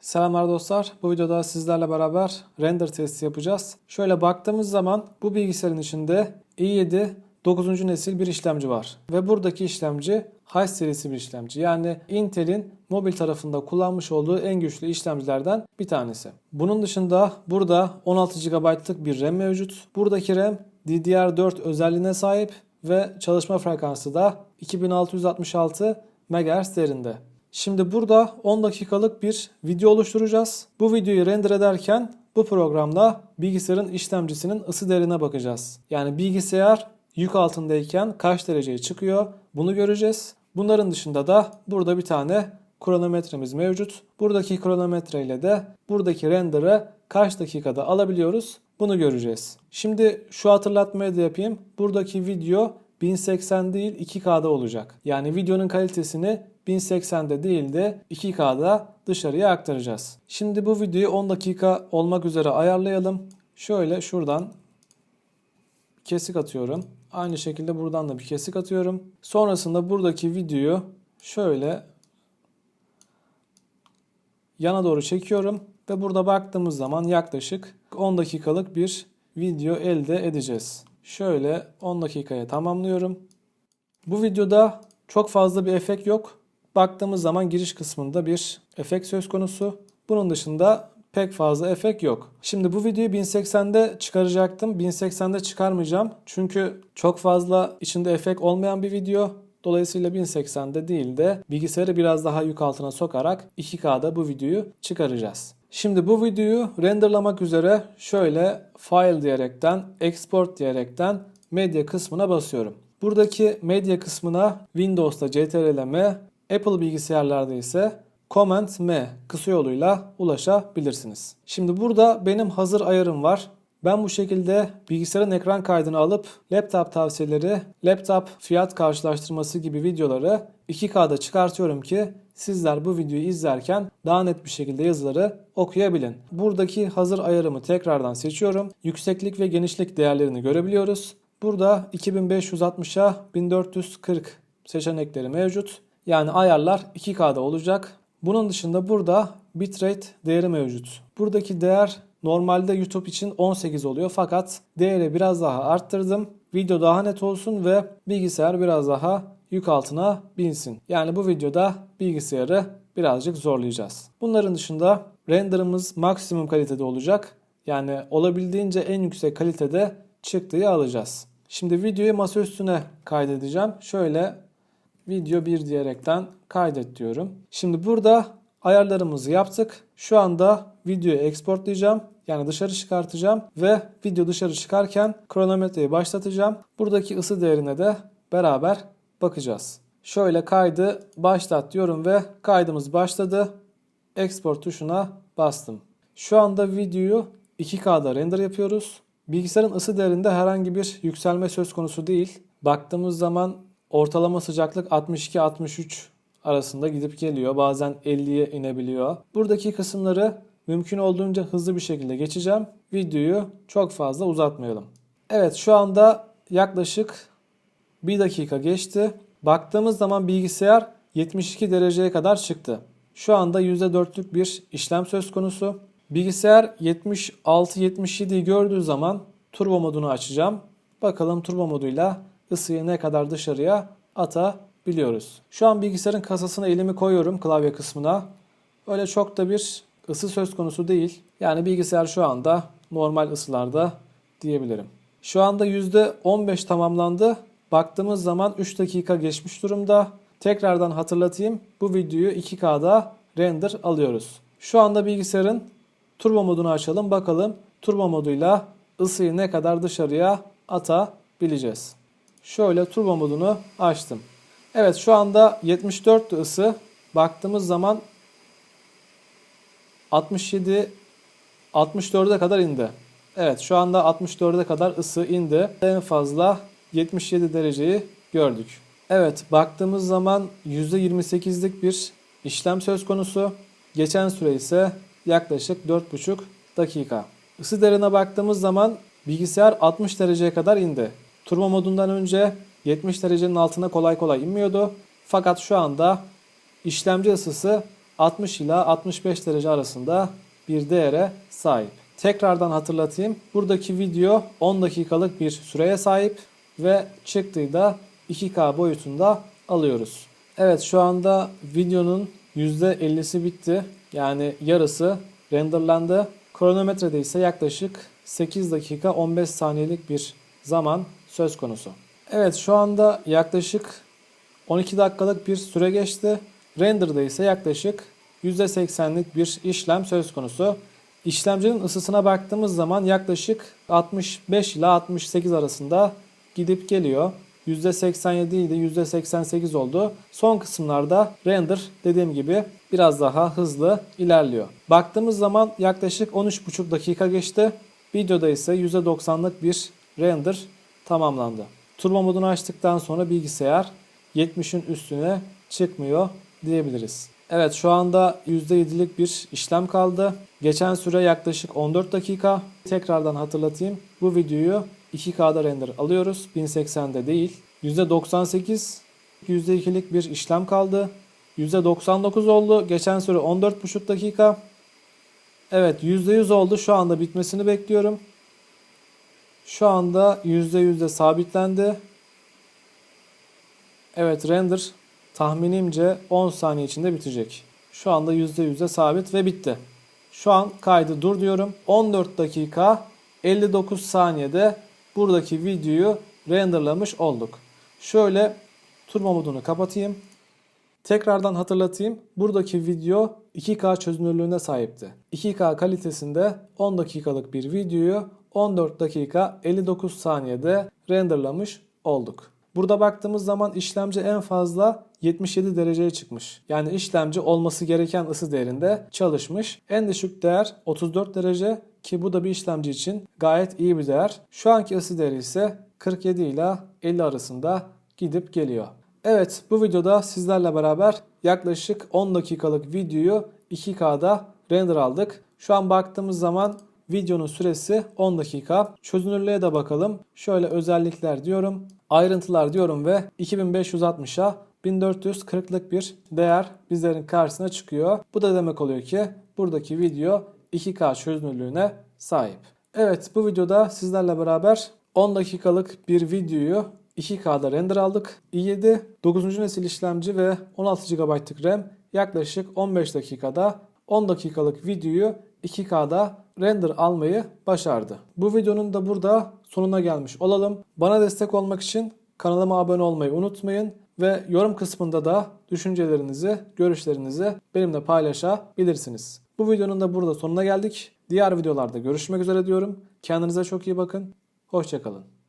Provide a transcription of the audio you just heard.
Selamlar dostlar. Bu videoda sizlerle beraber render testi yapacağız. Şöyle baktığımız zaman bu bilgisayarın içinde i7 9. nesil bir işlemci var. Ve buradaki işlemci High serisi bir işlemci. Yani Intel'in mobil tarafında kullanmış olduğu en güçlü işlemcilerden bir tanesi. Bunun dışında burada 16 GB'lık bir RAM mevcut. Buradaki RAM DDR4 özelliğine sahip ve çalışma frekansı da 2666 MHz değerinde. Şimdi burada 10 dakikalık bir video oluşturacağız. Bu videoyu render ederken bu programda bilgisayarın işlemcisinin ısı değerine bakacağız. Yani bilgisayar yük altındayken kaç dereceye çıkıyor bunu göreceğiz. Bunların dışında da burada bir tane kronometremiz mevcut. Buradaki kronometre ile de buradaki render'ı kaç dakikada alabiliyoruz bunu göreceğiz. Şimdi şu hatırlatmayı da yapayım. Buradaki video 1080 değil 2K'da olacak. Yani videonun kalitesini 1080'de değil de 2K'da dışarıya aktaracağız. Şimdi bu videoyu 10 dakika olmak üzere ayarlayalım. Şöyle şuradan kesik atıyorum. Aynı şekilde buradan da bir kesik atıyorum. Sonrasında buradaki videoyu şöyle yana doğru çekiyorum ve burada baktığımız zaman yaklaşık 10 dakikalık bir video elde edeceğiz. Şöyle 10 dakikaya tamamlıyorum. Bu videoda çok fazla bir efekt yok. Baktığımız zaman giriş kısmında bir efekt söz konusu. Bunun dışında pek fazla efekt yok. Şimdi bu videoyu 1080'de çıkaracaktım. 1080'de çıkarmayacağım. Çünkü çok fazla içinde efekt olmayan bir video. Dolayısıyla 1080'de değil de bilgisayarı biraz daha yük altına sokarak 2K'da bu videoyu çıkaracağız. Şimdi bu videoyu renderlamak üzere şöyle file diyerekten, export diyerekten medya kısmına basıyorum. Buradaki medya kısmına Windows'ta CTRL-M, Apple bilgisayarlarda ise Command M kısa yoluyla ulaşabilirsiniz. Şimdi burada benim hazır ayarım var. Ben bu şekilde bilgisayarın ekran kaydını alıp laptop tavsiyeleri, laptop fiyat karşılaştırması gibi videoları 2K'da çıkartıyorum ki sizler bu videoyu izlerken daha net bir şekilde yazıları okuyabilin. Buradaki hazır ayarımı tekrardan seçiyorum. Yükseklik ve genişlik değerlerini görebiliyoruz. Burada 2560'a 1440 seçenekleri mevcut. Yani ayarlar 2K'da olacak. Bunun dışında burada bitrate değeri mevcut. Buradaki değer normalde YouTube için 18 oluyor fakat değeri biraz daha arttırdım. Video daha net olsun ve bilgisayar biraz daha yük altına binsin. Yani bu videoda bilgisayarı birazcık zorlayacağız. Bunların dışında renderımız maksimum kalitede olacak. Yani olabildiğince en yüksek kalitede çıktığı alacağız. Şimdi videoyu masa üstüne kaydedeceğim. Şöyle video 1 diyerekten kaydet diyorum. Şimdi burada ayarlarımızı yaptık. Şu anda videoyu exportlayacağım. Yani dışarı çıkartacağım ve video dışarı çıkarken kronometreyi başlatacağım. Buradaki ısı değerine de beraber bakacağız. Şöyle kaydı başlat diyorum ve kaydımız başladı. Export tuşuna bastım. Şu anda videoyu 2K'da render yapıyoruz. Bilgisayarın ısı değerinde herhangi bir yükselme söz konusu değil. Baktığımız zaman ortalama sıcaklık 62-63 arasında gidip geliyor. Bazen 50'ye inebiliyor. Buradaki kısımları mümkün olduğunca hızlı bir şekilde geçeceğim. Videoyu çok fazla uzatmayalım. Evet şu anda yaklaşık 1 dakika geçti. Baktığımız zaman bilgisayar 72 dereceye kadar çıktı. Şu anda %4'lük bir işlem söz konusu. Bilgisayar 76-77'yi gördüğü zaman turbo modunu açacağım. Bakalım turbo moduyla ısıyı ne kadar dışarıya atabiliyoruz. Şu an bilgisayarın kasasına elimi koyuyorum klavye kısmına. Öyle çok da bir ısı söz konusu değil. Yani bilgisayar şu anda normal ısılarda diyebilirim. Şu anda %15 tamamlandı. Baktığımız zaman 3 dakika geçmiş durumda. Tekrardan hatırlatayım. Bu videoyu 2K'da render alıyoruz. Şu anda bilgisayarın turbo modunu açalım. Bakalım turbo moduyla ısıyı ne kadar dışarıya atabileceğiz. Şöyle turbo modunu açtım. Evet şu anda 74 ısı. Baktığımız zaman 67 64'e kadar indi. Evet şu anda 64'e kadar ısı indi. En fazla 77 dereceyi gördük. Evet baktığımız zaman %28'lik bir işlem söz konusu. Geçen süre ise yaklaşık 4,5 dakika. Isı değerine baktığımız zaman bilgisayar 60 dereceye kadar indi. Turbo modundan önce 70 derecenin altına kolay kolay inmiyordu. Fakat şu anda işlemci ısısı 60 ila 65 derece arasında bir değere sahip. Tekrardan hatırlatayım. Buradaki video 10 dakikalık bir süreye sahip ve çıktığı da 2K boyutunda alıyoruz. Evet şu anda videonun %50'si bitti. Yani yarısı renderlandı. Kronometrede ise yaklaşık 8 dakika 15 saniyelik bir zaman söz konusu. Evet şu anda yaklaşık 12 dakikalık bir süre geçti. Render'da ise yaklaşık %80'lik bir işlem söz konusu. İşlemcinin ısısına baktığımız zaman yaklaşık 65 ile 68 arasında gidip geliyor. %87 idi, %88 oldu. Son kısımlarda render dediğim gibi biraz daha hızlı ilerliyor. Baktığımız zaman yaklaşık 13,5 dakika geçti. Videoda ise %90'lık bir render tamamlandı. Turbo modunu açtıktan sonra bilgisayar 70'in üstüne çıkmıyor diyebiliriz. Evet şu anda %7'lik bir işlem kaldı. Geçen süre yaklaşık 14 dakika. Tekrardan hatırlatayım. Bu videoyu 2K'da render alıyoruz. 1080'de değil. %98 %2'lik bir işlem kaldı. %99 oldu. Geçen süre 14,5 dakika. Evet %100 oldu. Şu anda bitmesini bekliyorum. Şu anda %100'de sabitlendi. Evet render tahminimce 10 saniye içinde bitecek. Şu anda %100'de sabit ve bitti. Şu an kaydı dur diyorum. 14 dakika 59 saniyede buradaki videoyu renderlamış olduk. Şöyle turbo modunu kapatayım. Tekrardan hatırlatayım. Buradaki video 2K çözünürlüğüne sahipti. 2K kalitesinde 10 dakikalık bir videoyu 14 dakika 59 saniyede renderlamış olduk. Burada baktığımız zaman işlemci en fazla 77 dereceye çıkmış. Yani işlemci olması gereken ısı değerinde çalışmış. En düşük değer 34 derece ki bu da bir işlemci için gayet iyi bir değer. Şu anki ısı değeri ise 47 ile 50 arasında gidip geliyor. Evet bu videoda sizlerle beraber yaklaşık 10 dakikalık videoyu 2K'da render aldık. Şu an baktığımız zaman videonun süresi 10 dakika. Çözünürlüğe de bakalım. Şöyle özellikler diyorum. Ayrıntılar diyorum ve 2560'a 1440'lık bir değer bizlerin karşısına çıkıyor. Bu da demek oluyor ki buradaki video 2K çözünürlüğüne sahip. Evet bu videoda sizlerle beraber 10 dakikalık bir videoyu 2K'da render aldık. i7 9. nesil işlemci ve 16 GB'lık RAM yaklaşık 15 dakikada 10 dakikalık videoyu 2K'da render almayı başardı. Bu videonun da burada sonuna gelmiş olalım. Bana destek olmak için kanalıma abone olmayı unutmayın ve yorum kısmında da düşüncelerinizi, görüşlerinizi benimle paylaşabilirsiniz. Bu videonun da burada sonuna geldik. Diğer videolarda görüşmek üzere diyorum. Kendinize çok iyi bakın. Hoşçakalın.